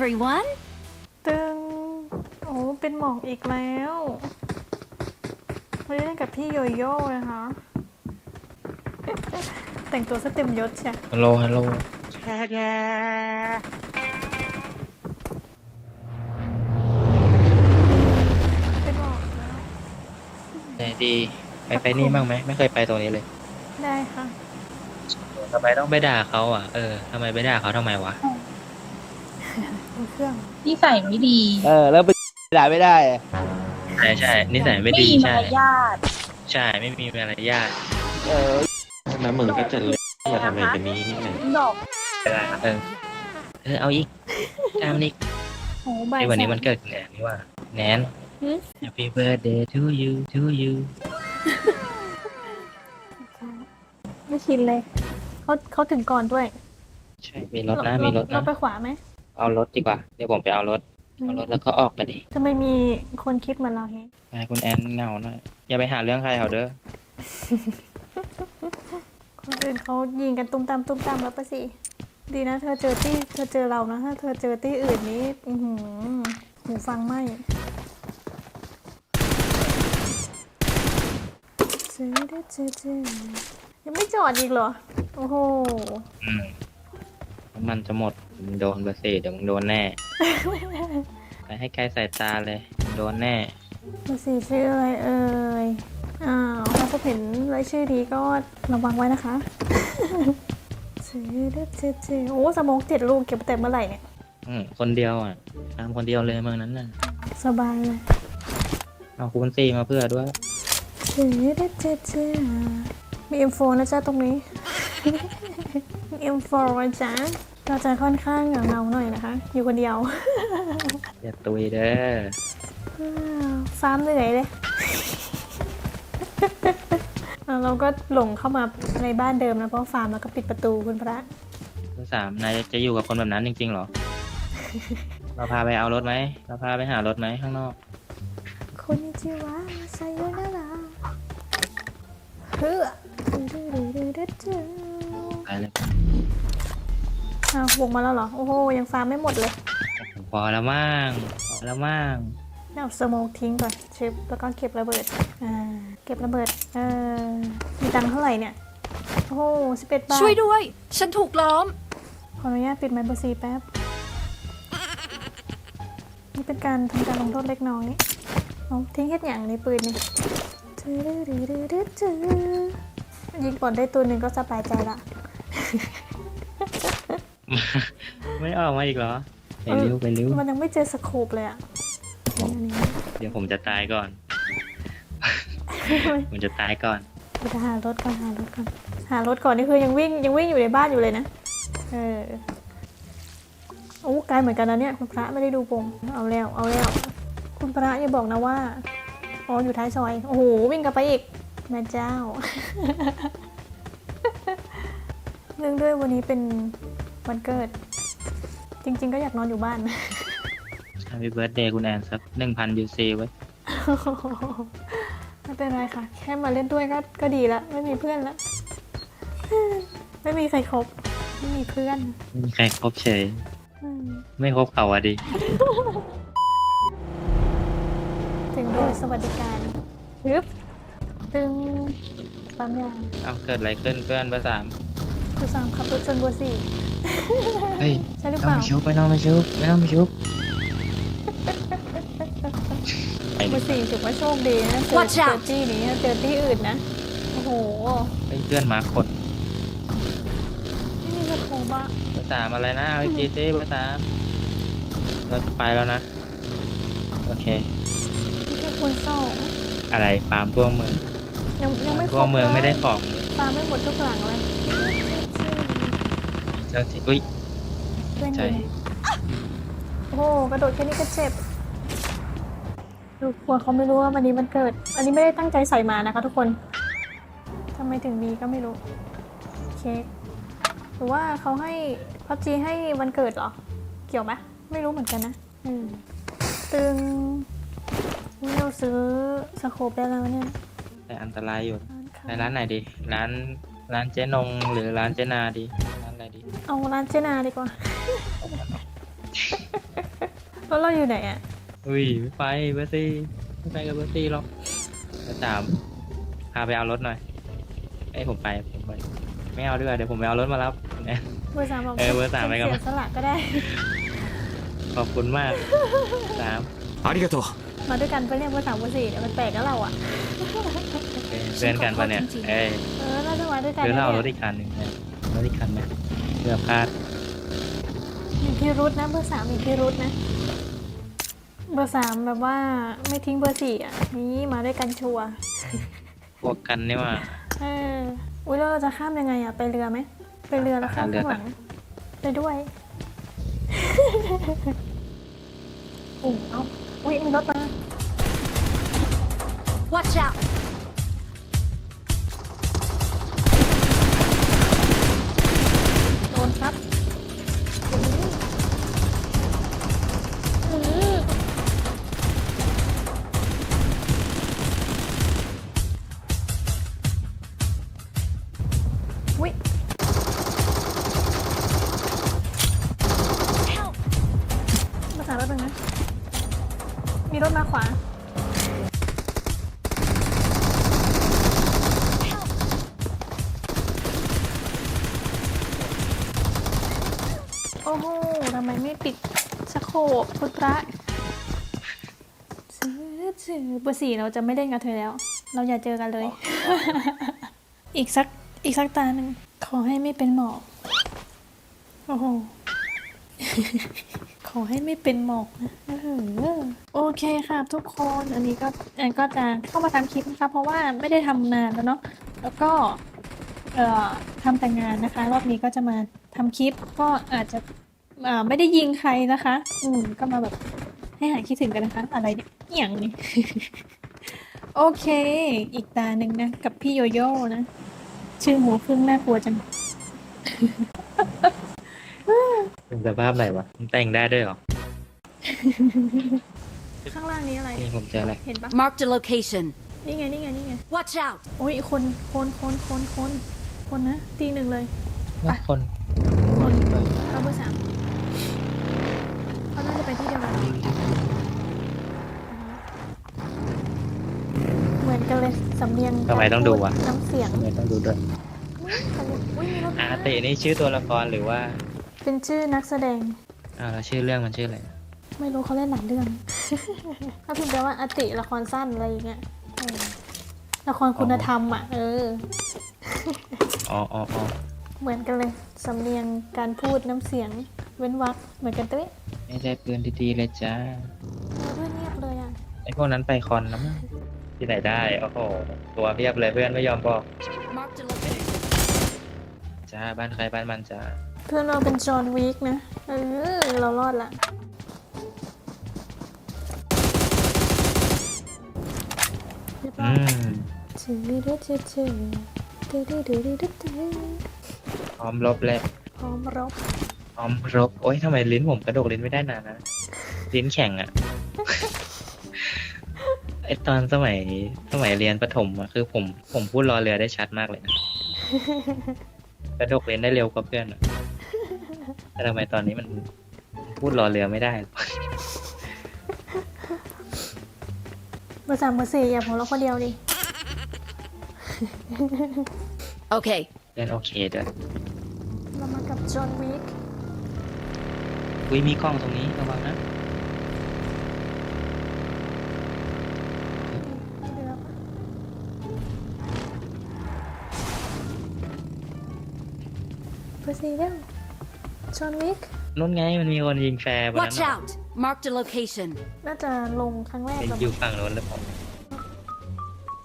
everyone. ตึงโอ้เป็นหมอกอีกแล้ววันนี้เล่นกับพี่โยโย่นะคะ แต่งตัวซะเต็มยศใช่ฮัลโหลฮัลโหลเป็นหมอกแล้วไหนดี ไปไปนี่บ้างไหมไม่เคยไปตรงนี้เลยได้ค่ะ ทำไมต้องไปด่าเขาอะเออทำไมไปด่าเขาทำไมวะ ดูเครื่องนิสัยไม่ดีเออ แล้วไปด่าไม่ได้อะใช่ใช่นิสัยไม่ดีมีมาใช่ รยาทใช่ไม่มีมารยาทเออน้ำมึงก็จะเลยอย่าทำอะไรกันนี้นี่ไงดอกเออเออเอาอีกตามนี้โอ้ใบายไอ้วันนี้สา มันเกิดแนนนี่ว่าแนน หืม Happy birthday to you to you ไม่ชินเลย เขาเขาถึงก่อนด้วย ใช่มีรถนะมีรถเรานะไปขวาไหม เอารถดีกว่า เดี๋ยวผมไปเอารถ เอารถแล้วก็ออกกันดิทำไมมีคนคิดเหมือนเราเฮะไปคุณแอนเหงาหน่อย อย่าไปหาเรื่องใครเขาเด้อ คนอื่นเขายิงกันตุ้มตามตุ้มตามแล้วปะสิ ดีนะ เธอเจอที่เธอเจอเรานะ ถ้าเธอเจอที่อื่นนี้อือหือหูฟังไหมเจอได้เจอเจอยังไม่จอดอีกเหรอ โอ้โห อืมน้ำมันจะหมด มึงโดนเบอร์สี่เดี๋ยวมึงโดนแน่ ไปให้ไกลสายตาเลยมึงโดนแน่มาสีชื่ออะไรเอ่ย อ้าวถ้าพบเห็นรายชื่อดีก็ระวังไว้นะคะเจอได้เจอเจอโอ้สมองเจ็ดลูกเก็บไปแต่เมื่อไหร่เนี่ยอืมคนเดียวอะตามคนเดียวเลยเมืองนั้นน่ะ สบายเลยเอาคูณสี่มาเพื่อด้วยเจอได้เจอเจอมี M4 นะจ๊ะตรงนี้ มี M4 นะจ๊ะเราจะค่อนข้างเหงาเงาๆหน่อยนะคะ อยู่คนเดียวอย่าตุยเด้ออ้าวฟาร์มเหนื่อยเลยอะเราก็หลงเข้ามาในบ้านเดิมนะเพราะฟาร์มแล้วก็ปิดประตูคุณพระเบอร์สามนายจะอยู่กับคนแบบนั้นจริงๆเหรอ เราพาไปเอารถไหมเราพาไปหารถไหมข้างนอกคนนิจิวะไซโยนาระเฮ้อ ไปเลยอ้าววงมาแล้วเหรอ โอ้โห ยังฟาร์มไม่หมดเลยพอแล้วมั่งพอแล้วมั่งเอาสโมกทิ้งก่อนชิปแล้วก็เก็บระเบิดอ่าเก็บระเบิดเออมีตังค์เท่าไหร่เนี่ย โอ้โหสิบเอ็ดบาท ช่วยด้วย ฉันถูกล้อม ขออนุญาตปิดไมค์เบอร์ซีแป๊บ นี่เป็นการทำการลงโทษเล็กน้อยเอาทิ้งเฮ็ดอย่างในปืนนี่ยิงก่อนได้ตัวหนึ่งก็สบายใจละ ไม่ออกมาอีกเหรอ ไปเร็วไปเร็วมันยังไม่เจอสโคปเลยอะนี่อันนี้เดี๋ยวผมจะตายก่อน ผมจะตายก่อนเราจะหารถก่อนหารถก่อนหารถก่อนนี่คือยังวิ่งยังวิ่งอยู่ในบ้านอยู่เลยนะ เออโอ้ไกลเหมือนกันนะเนี่ยคุณพระไม่ได้ดูผมเอาแล้วเอาแล้ว คุณพระอย่าบอกนะว่าอ๋ออยู่ท้ายซอย โอ้โหวิ่งกลับไปอีกแม่เจ้า เนื่องด้วยวันนี้เป็น วันเกิด จริง ๆ ก็อยากนอนอยู่บ้าน Happy birthday คุณแอนสักหนึ่งพันยูซีไว้ ไม่เป็นไรค่ะ แค่มาเล่นด้วยก็ก็ดีละ ไม่มีเพื่อนละ ไม่มีใครครบ ไม่มีเพื่อนไม่มีใครครบเฉย อืมไม่ครบเขาอะดิถึงด้วยสวัสดิการฮึบตึงปั๊มยางเอาเกิดอะไรขึ้นเพื่อนเบอร์สาม คือสามขับรถชนบัวสี่เฮ้ยใช่หรือไม่เปต้องล่าไปชุบไม่ต้องไปชุบไม่ต้องไปชุบไปบัดิวสี่ถือว่าโชคดีนะเจอ Watch เจอ out ที่นี้เจอที่อื่นนะ โอ้โหเฮ้ยเพื่อนมาคนไม่มีกระโถบะเบอร์สามอะไรนะเอาอีกทีสิเบอร์สามเราจะไปแล้วนะ โอเค นี่แค่ควรสองอะไรฟาร์มทั่วเมืองยังยังไม่ครทั่วบเมืองไม่ได้ลยของปาไม่หมดทุกหลังเลย เจ้าสิอุ้ยเพื่อนใจยิงโอ้โหกระโดดแค่นี้ก็เจ็บดูกลัวเขาไม่รู้ว่าวันนี้มันเกิด อันนี้ไม่ได้ตั้งใจใส่มานะคะ ทุกคนทำไมถึงมีก็ไม่รู้เค้กหรือว่าเขาให้พับจีให้วันเกิดเหรอ เกี่ยวไหมไม่รู้เหมือนกันนะอืมตึงนี่เราซื้อสโคปได้แล้วเนี่ยแต่อันตรายอยู่ร้านค้า ไปร้านไหนดี ร้านร้านเจ๊นงหรือร้านเจนาดีร้าน อะไรดี เอาร้านเจนาดีกว่า แล้วเราอยู่ไหนอ่ะ อุ้ยไม่ไปเบอร์ซี่ไม่ไปกับเบอร์ซี่หรอกเบอร์สามพาไปเอารถหน่อยไอ้ยผมไปผมไปไม่เอาดีกว่าเดี๋ยวผมไปเอารถมารับนะ เบอร์สามบอก เออเบอร์สามไปกับ เสียสละก็ได้ ขอบคุณมากสาม ありがとう มาด้วยกันไปเนี่ยเบอร์สามเบอร์สี่เดี๋ยวมันแปลกกับเราอ่ะ เป็นเพื่อนกันปะเนี่ยเอ้ย เออเราจะมาด้วยกัน เดี๋ยวเราเอารถ เนี่ย อีกคันหนึ่งน ะรถอีกคันนะเพื่อพลาดมีพิรุษนะเบอร์สามมีพิรุษนะ เบอร์สามแบบว่าไม่ทิ้งเบอร์สี่อะนี่มาด้วยกันชัวร์พวกกันนี่ว่าเอออุ้ยแล้วเราจะข้ามยังไงอะไปเรือไหมไปเรือแล้วข้ามหาเรือข้างหลังไปด้วยอุ้ยเอาอุ้ยมีรถมา Watch out อ้โหทำไมไม่ปิดสโคปคุณพระซื้อซื้อเบอร์สี่เราจะไม่เล่นกับเธอแล้ว เราอย่าเจอกันเลย อีกสักอีกสักตาหนึ่งขอให้ไม่เป็นหมอกโอ้โหขอให้ไม่เป็นหมอกนะโอเคค่ะทุกคนอันนี้ก็แอนก็จะเข้ามาทำคลิปนะคะเพราะว่าไม่ได้ทำนานแล้วเนาะแล้วก็เอ่อทำแต่งานนะคะ รอบนี้ก็จะมา ทำคลิปก็อาจจะอ่าไม่ได้ยิงใครนะคะ อืมก็มาแบบให้หายคิดถึงกันนะคะ อะไรเนี่ยอหย่างนี้โอเค อีกตาหนึ่งนะ กับพี่โยโย่นะ ชื่อหัวพึ่งน่ากลัวจังเป็นสภาพไหนวะมันแต่งได้ด้วยเหรอ ข้างล่างนี้อะไร นี่ผมเจออะไร เห็นปะ Marked a location นี่ไง นี่ไง นี่ไง Watch out โอ้ย คน คน คน คน คน คนนะ ตีหนึ่งเลยว่าคนคนเข้าเบอร์สามเขาน่าจะไปที่เดียวกัน เหมือนกันเลยสำเนียงทำไมต้องดูวะ น้ำเสียงทำไมต้องดูด้วยอุ้ยมีรถอามาเตะนี่ชื่อตัวละครหรือว่าเป็นชื่อนักแสดง อ้าวแล้วชื่อเรื่องมันชื่ออะไรไม่รู้เขาเล่นหลายเรื่อง ถ้าพิมพ์แปลว่าอติละครสั้นอะไรอย่างเงี้ยเออละครคุณธรรมอะ เออ อ๋ออ๋ออ๋อเหมือนกันเลยสำเนียงการพูดน้ำเสียงเว้นวรรคเหมือนกันเต้ยไม่ใช่ปืนดีๆเลยจ้าเออเพื่อนเงียบเลยอะไอพวกนั้นไปคอนแล้วมั้ง ที่ไหนได้ โอ้โห ตัวเพียบเลยเพื่อนไม่ยอมบอก Marked a location จ้าบ้านใครบ้านมันจ้าเพื่อนเราเป็นจอห์นวิกนะ เออ เรารอดละ เรียบร้อือยมชื่อดูชื่อชื่อดูดูดูดูดูดูพร้อมรบเลยพร้อมรบพร้อมรบโอ๊ยทำไมลิ้นผมกระดกลิ้นไม่ได้นานนะลิ้นแข็งอะไอตอนสมัยสมัยเรียนประถมอะคือผมผมพูดรอเรือได้ชัดมากเลยนะกระดกลิ้นได้เร็วกว่าเพื่อนอะแต่ทำไมตอนนี้มันพูดรอเรือไม่ได้เบอร์สามเบอร์สี่อย่าผมเราคนเดียวดิ Okay เพื่อนโอเคเด้อเรามากับจอห์นวิก อุ้ยมีกล้องตรงนี้ระวังนะ เบอร์สี่เร็วจอห์นวิกนู่นไงมันมีคนยิงแฟร์บนนั้น Watch น่ะ out Marked a location น่าจะลงครั้งแรกเป็นแล้วอยู่มั้งฝั่งโน้นหรือเปล่า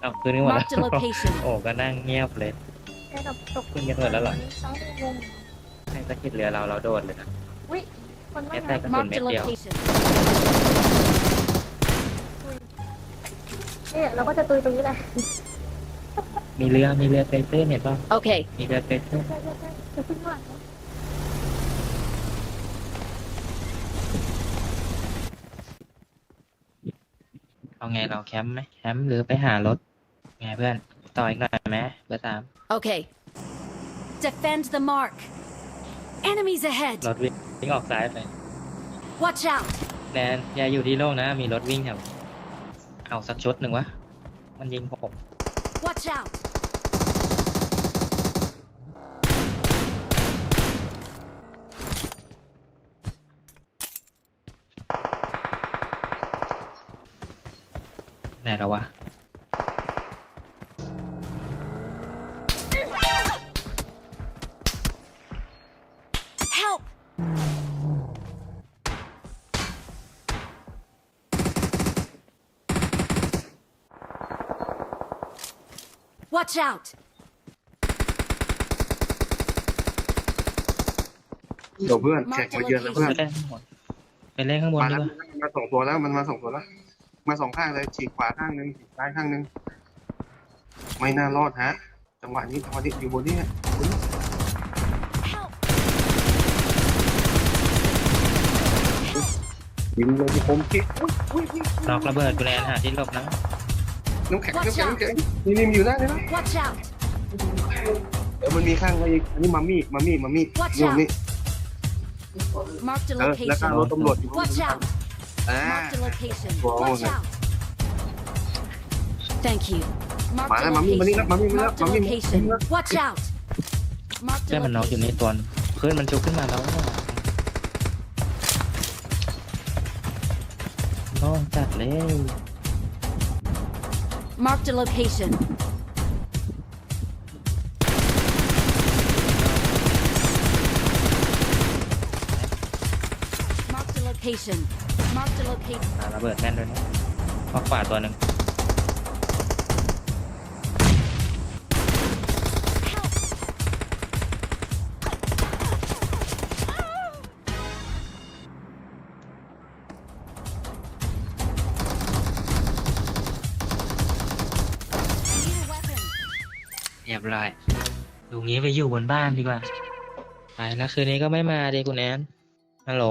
เอาคืนนี้หมดแล้ว Marked a location โอ้ก็นั่งเงียบเลยแค่กับตกขึ้นกันหมดแล้วเหรอ ซ้ายวงให้สะกิดเรือเราเราโดดเลยนะอุ้ยคนว่าแค่ไงใต้กระสุน Marked เม็ a ดเดียว location เนี่ยเราก็จะตุยตรงนี้แหละ มีเรือมีเรือเตยตื้นเห็นป่ะ Okay มีเรือเตยตื้นใช่ใช่ใช่จะขึ้นหลังนะเอาไงเราแคมป์ไหมแคมป์หรือไปหารถ ไงเพื่อน ต่ออีกหน่อยไหมเบอร์สาม Okay Defend the mark Enemies ahead รถวิ่งวิ่งออกซ้ายไป Watch out แดนอย่าอยู่ที่โล่งนะ มีรถวิ่งแถวเอาสักชุดหนึ่งวะ มันยิงผม Watch out! ไหนแล้ววะ Watch out! เดี๋ยวเพื่อนแขกมาเยือนแล้วเพื่อน ไปเล่นข้างบนไปเล่นข้างบนมาดีแล้วกว่ามาสองตัวแล้วมันมาสองตัวแล้ว มาสองข้างเลยฉีกขวาข้างหนึ่งฉีกซ้ายข้างหนึ่งไม่น่ารอดฮะ จังหวะนี้จังหวะนี้อยู่บนนี้ฮะ Help! ยิงเลยที่ผมคิดอุ้ยอุ้ยอุ้ยล็อกระเบิดกูแลนหาที่หลบนะ น้ำแข็งน้ำแข็งน้ำแข็งนี่นี่มันอยู่หน้าเลยนะ Watch out! เดี๋ยวมันมีข้างมาอีกอันนี้มัมมี่มัมมี่มัมมี่ Watch อยู่นี่ Marked a เออแล้วก็รถ location. ตำรวจอยู่ Watch out! อ่า Marked a location. Wow. Watch out! Thank you. Marked Mana, a mami, mami, location. mami, mami, Marked a mami, location. mami. Watch out! Marked เพื่อ a นมันน็อกอยู่นี่ location. ตัวนึงเพื่อนมันชุกขึ้นมาแล้วน้องจัดเลย Marked a location. Marked a location. Marked a location. หาระเบิดแน่นด้วยนะออกขวาตัวหนึ่ง รียบร้อยดูงี้ไปอยู่บนบ้านดีกว่าไปแล้วคืนนี้ก็ไม่มาดิคุณแอนฮัลโหล